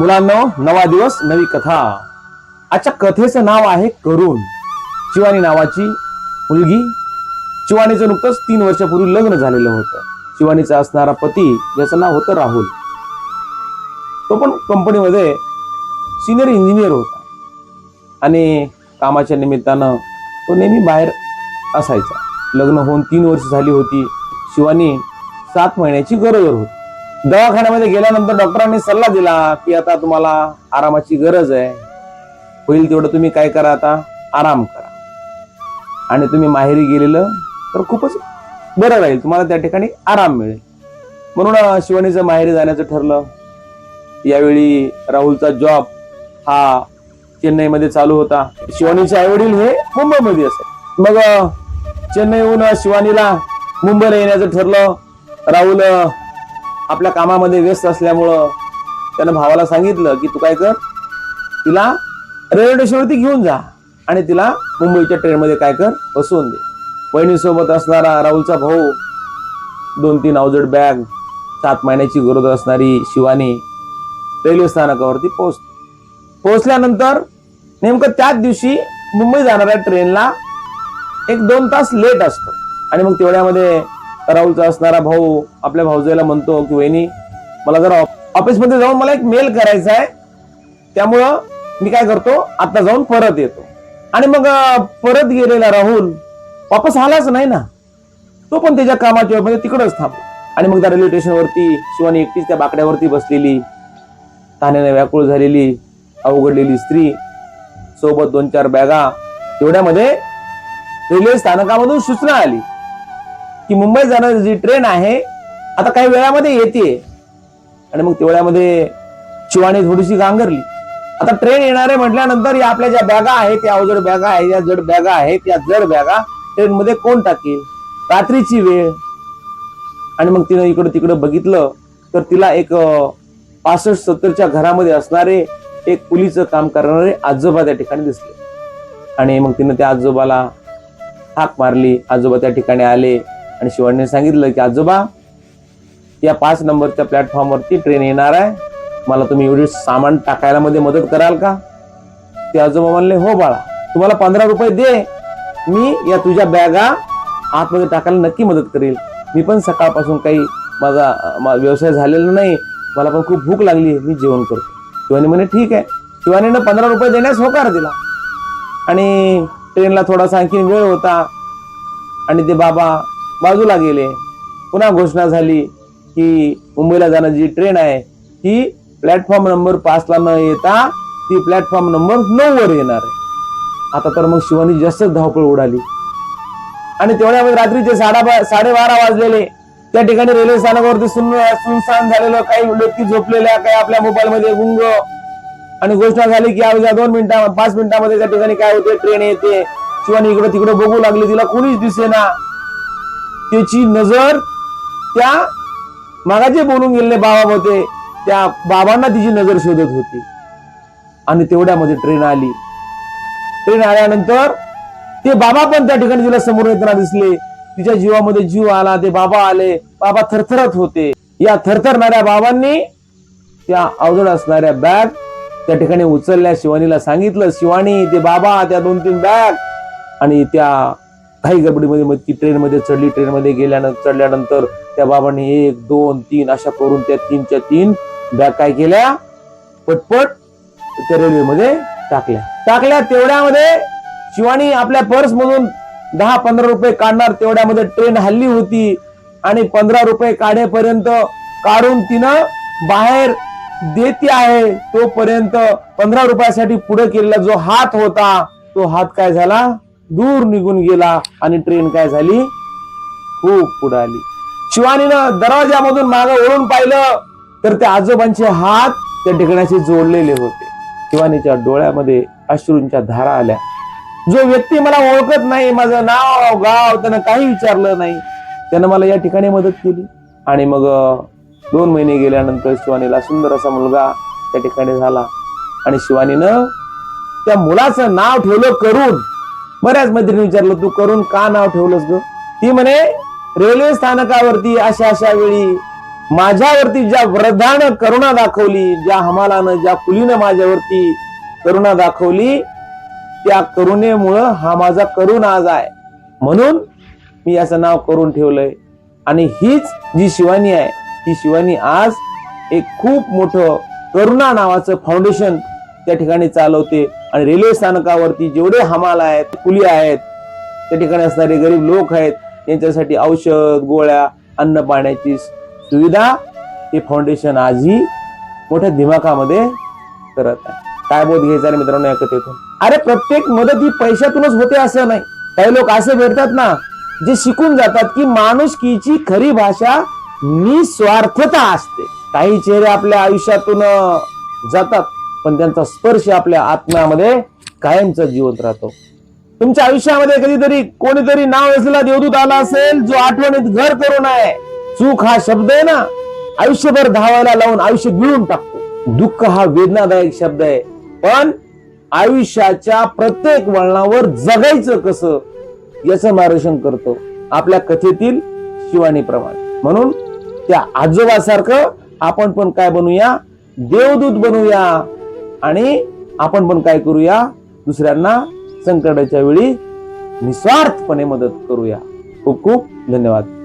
मुलांना नवा दिवस नवी कथा. आजच्या कथेचं नाव आहे करुण. शिवानी नावाची मुलगी. शिवानीचं नुकतंच तीन वर्षापूर्वी लग्न झालेलं होतं. शिवानीचा असणारा पती ज्याचं नाव होतं राहुल. तो पण कंपनीमध्ये सिनियर इंजिनियर होता. आणि कामाच्या निमित्तानं तो नेहमी बाहेर असायचा. लग्न होऊन तीन वर्ष झाली होती. शिवानी सात महिन्याची गरोदर होती. दवाखान्यामध्ये गेल्यानंतर डॉक्टरांनी सल्ला दिला की आता तुम्हाला आरामाची गरज आहे. होईल तेवढं तुम्ही काय करा आता? आराम करा. आणि तुम्ही माहेरी गेलेलं तर खूपच बरं राहील. तुम्हाला त्या ठिकाणी आराम मिळेल. म्हणून शिवानीचं माहेरी जाण्याचं ठरलं यावेळी राहुलचा जॉब हा चेन्नईमध्ये चालू होता. शिवानीचे आई वडील हे मुंबईमध्ये असे मग चेन्नईहून शिवानीला मुंबईला येण्याचं ठरलं. राहुल आपल्या कामामध्ये व्यस्त असल्यामुळं त्यानं भावाला सांगितलं की तू काय कर? तिला रेल्वे स्टेशनवरती घेऊन जा आणि तिला मुंबईच्या ट्रेनमध्ये काय कर? बसवून दे. बहिणीसोबत असणारा राहुलचा भाऊ दोन तीन अवजड बॅग सात महिन्याची गरोदर असणारी शिवानी रेल्वे स्थानकावरती पोहोचते पोहोचल्यानंतर नेमकं त्याच दिवशी मुंबई जाणाऱ्या ट्रेनला एक दोन तास लेट असतो. आणि मग तेवढ्यामध्ये राहुलचा असणारा भाऊ आपल्या भाऊजाईला म्हणतो की वहिनी मला जरा ऑफ- ऑफिसमध्ये जाऊन मला एक मेल करायचा आहे. त्यामुळं मी काय करतो आता जाऊन परत येतो. आणि मग परत गेलेला राहुल वापस आलाच नाही ना. तो पण त्याच्या कामाच्या मध्ये तिकडंच थांबला. आणि मग त्या रेल्वे स्टेशनवरती शिवानी एकटीच त्या बाकड्यावरती बसलेली. ताण्याने व्याकुळ झालेली अवघडलेली स्त्री. सोबत दोन चार बॅगा. तेवढ्यामध्ये रेल्वे स्थानकामधून सूचना आली. की मुंबई जाणारी जी ट्रेन आहे आता काही वेळामध्ये येते. आणि मग तेवढ्यामध्ये शिवाने थोडीशी गांगरली. आता ट्रेन येणार आहे म्हटल्यानंतर या आपल्या ज्या बॅगा आहेत या अवजड बॅगा आहेत या जड बॅगा आहेत या जड बॅगा ट्रेन मध्ये कोण टाकेल? रात्रीची वेळ. आणि मग तिनं इकडं तिकडं बघितलं तर तिला एक पासष्ट सत्तरच्या घरामध्ये असणारे एक पुलीचं काम करणारे आजोबा त्या ठिकाणी दिसले. आणि मग तिनं त्या आजोबाला हाक मारली. आजोबा त्या ठिकाणी आले. आणि शिवानीने सांगितलं की आजोबा या पाच नंबरच्या प्लॅटफॉर्मवरती ट्रेन येणार आहे. मला तुम्ही एवढे सामान टाकायला मध्ये मदत कराल का? ते आजोबा म्हणले हो बाळा तुम्हाला पंधरा रुपये दे. मी या तुझ्या बॅगा आतमध्ये टाकायला नक्की मदत करेल. मी पण सकाळपासून काही माझा मा- व्यवसाय झालेला नाही. मला पण खूप भूक लागली मी जेवण करतो. शिवानी म्हणे ठीक आहे. शिवानीनं पंधरा रुपये देण्यास होकार दिला. आणि ट्रेनला थोडासा आणखी वेळ होता. आणि ते बाबा बाजूला गेले. पुन्हा घोषणा झाली की मुंबईला जाणारी जी ट्रेन आहे ती प्लॅटफॉर्म नंबर पाचला न येता ती प्लॅटफॉर्म नंबर नऊ वर येणार आहे. आता तर मग शिवानी जास्तच धावपळ उडाली. आणि तेवढ्यामध्ये रात्रीचे साडा साडेबारा वाजलेले त्या ठिकाणी रेल्वे स्थानकावरती सुन सुनसान झालेलं काही व्यक्ती झोपलेल्या काही आपल्या मोबाईलमध्ये गुंग. आणि घोषणा झाली की अवघ्या दोन मिनिटा पाच मिनिटामध्ये त्या ठिकाणी काय होते ट्रेन येते. शिवानी इकडे तिकडे बघू लागली तिला कोणीच दिसेना. त्याची नजर त्या मागाचे बोलून गेलेले बाबा होते त्या बाबांना तिची नजर शोधत होती. आणि तेवढ्यामध्ये ट्रेन आली. ट्रेन आल्यानंतर ते बाबा पण त्या ठिकाणी तिला समोर येताना दिसले. तिच्या जीवामध्ये जीव आला ते बाबा आले. बाबा थरथरत होते. या थरथरणाऱ्या बाबांनी त्या अवजड असणाऱ्या बॅग त्या ठिकाणी उचलल्या. शिवानीला सांगितलं शिवानी ते बाबा त्या दोन तीन बॅग आणि त्या काही गडबडीमध्ये मग ती ट्रेनमध्ये चढली ट्रेनमध्ये गेल्यानंतर चढल्यानंतर त्या बाबांनी एक दोन तीन अशा करून त्या तीनच्या तीन बॅग काय केल्या? पटपट त्या रेल्वेमध्ये टाकल्या. टाकल्या तेवढ्यामध्ये शिवानी आपल्या पर्स मधून दहा पंधरा रुपये काढणार तेवढ्यामध्ये ट्रेन हल्ली होती आणि पंधरा रुपये काढेपर्यंत काढून तिनं बाहेर देते आहे तोपर्यंत पंधरा रुपयासाठी पुढे केलेला जो हात होता तो हात काय झाला? दूर निघून गेला आणि ट्रेन काय झाली? खूप पुढे आली. शिवानीनं दरवाजामधून मागं ओळून पाहिलं तर त्या आजोबांचे हात त्या ठिकाणाशी जोडलेले होते. शिवानीच्या डोळ्यामध्ये अश्रूंच्या धारा आल्या. जो व्यक्ती मला ओळखत नाही माझं नाव गाव त्यानं काही विचारलं नाही. त्यानं मला या ठिकाणी मदत केली. आणि मग दोन महिने गेल्यानंतर शिवानीला सुंदर असा मुलगा त्या ठिकाणी झाला. आणि शिवानीनं त्या मुलाचं नाव ठेवलं करून बऱ्याच मैत्रिणी विचारलं तू करून का नाव ठेवलंस ग? ती म्हणे रेल्वे स्थानकावरती अशा अशा वेळी माझ्यावरती ज्या वृद्धानं करुणा दाखवली ज्या हमालानं ज्या कुलीनं माझ्यावरती करुणा दाखवली त्या करुणेमुळं हा माझा करुण आज आहे. म्हणून मी याचं नाव करून ठेवलंय. आणि हीच जी शिवानी आहे ती शिवानी आज एक खूप मोठं करुणा नावाचं फाउंडेशन त्या ठिकाणी चालवते. आणि रेल्वे स्थानकावरती जेवढे हमाल आहेत कुली आहेत त्या ठिकाणी असणारे गरीब लोक आहेत यांच्यासाठी औषध गोळ्या अन्न पाण्याची सुविधा हे फाउंडेशन आजही मोठ्या दिमाखामध्ये करत आहे. काय बोध घ्यायचा आहे मित्रांनो या कथेतून? अरे प्रत्येक मदत ही पैशातूनच होते असं नाही. काही लोक असे भेटतात ना जे शिकून जातात की माणुसकीची खरी भाषा निस्वार्थता असते. काही चेहरे आपल्या आयुष्यातून जातात. पण त्यांचा स्पर्श आपल्या आत्म्यामध्ये कायमचा जिवंत राहतो. तुमच्या आयुष्यामध्ये कधीतरी कोणीतरी नाव असलेला देवदूत आला असेल जो आठवणीत घर करून आहे. चूक हा शब्द आहे ना आयुष्यभर धावायला लावून आयुष्य गिळून टाकतो. दुःख हा वेदनादायक शब्द आहे. पण आयुष्याच्या प्रत्येक वळणावर जगायचं कसं याचं मार्गदर्शन करतो. आपल्या कथेतील शिवानीप्रमाणे म्हणून त्या आजोबासारखं आपण पण काय बनूया? देवदूत बनूया. आणि आपण पण काय करूया? दुसऱ्यांना संकटाच्या वेळी निस्वार्थपणे मदत करूया. खूप खूप धन्यवाद.